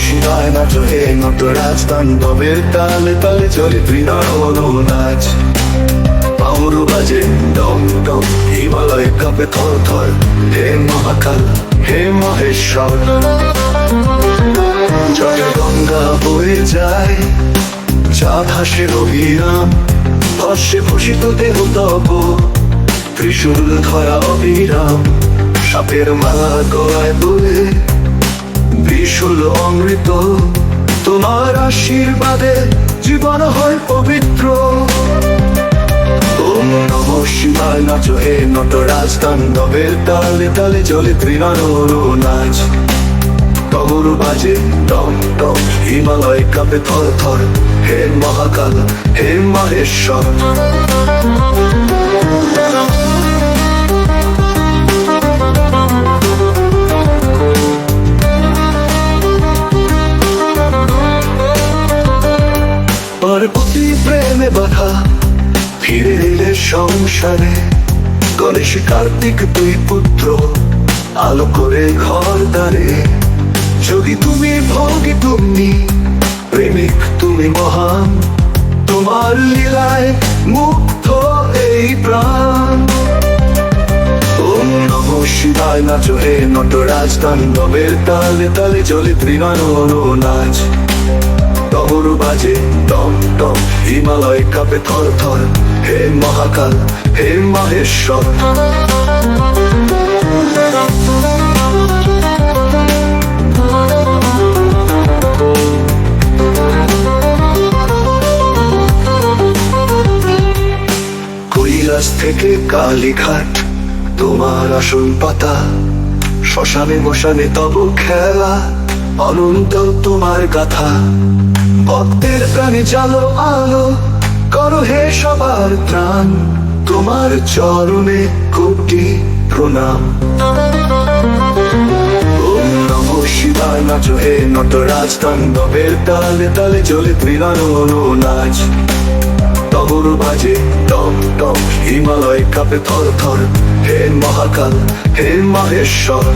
শিবায় নাচ হে মহাকাল হে মহেশ্বর জলে গঙ্গা বয়ে যায় চাঁদ হাসে অবিরাম ভস্যে ভূষিত দেহ তব ত্রিশূল ধরা অবিরাম, সাপের মালা গলায় বলে বিশুল অমৃত, তোমার আশীর্বাদে জীবন হয় পবিত্র। ওম নম শিবায় নাচ, হে তালে তালে চলে নাচ। তবর বাজে টম টম, হিমালয় কাপে থর থর, হে মহাকাল, হে মহেশ্বর। পার্বতী প্রেমে বাধা। ফিরে এলে সংসারে গণেশ, কার্তিক, দুই পুত্র, আলো করে ঘর দ্বারে। যদি তুমি ভোগী, তুমি প্রেমিক, তুমি মহান, তোমার লীলায় মুক্ত এই প্রাণ। শিবায় নাচ, হে নটরাজ, তাণ্ডবের তালে তালে চলে তৃণারণ নাচ তবর বাজে, টম টম, হিমালয় কাপে থর থর, হে মহাকাল, হে মহেশ্বর। কৈলাস থেকে কালীঘাট, তোমার আসন পাতা, শ্মশানে মশানে তব খেলা। অনন্ত তোমার কথা ভক্তের প্রাণে জালো আলো, করো হে সবার ত্রাণ, তোমার চরণে কোটি প্রণাম। শিবায় নাচ হে নটরাজ তাণ্ডবের তালে তালে চলে তৃণারণ নাচ। তবর বাজে টম টম হিমালয় কাপে থর থর, হে মহাকাল, হে মহেশ্বর।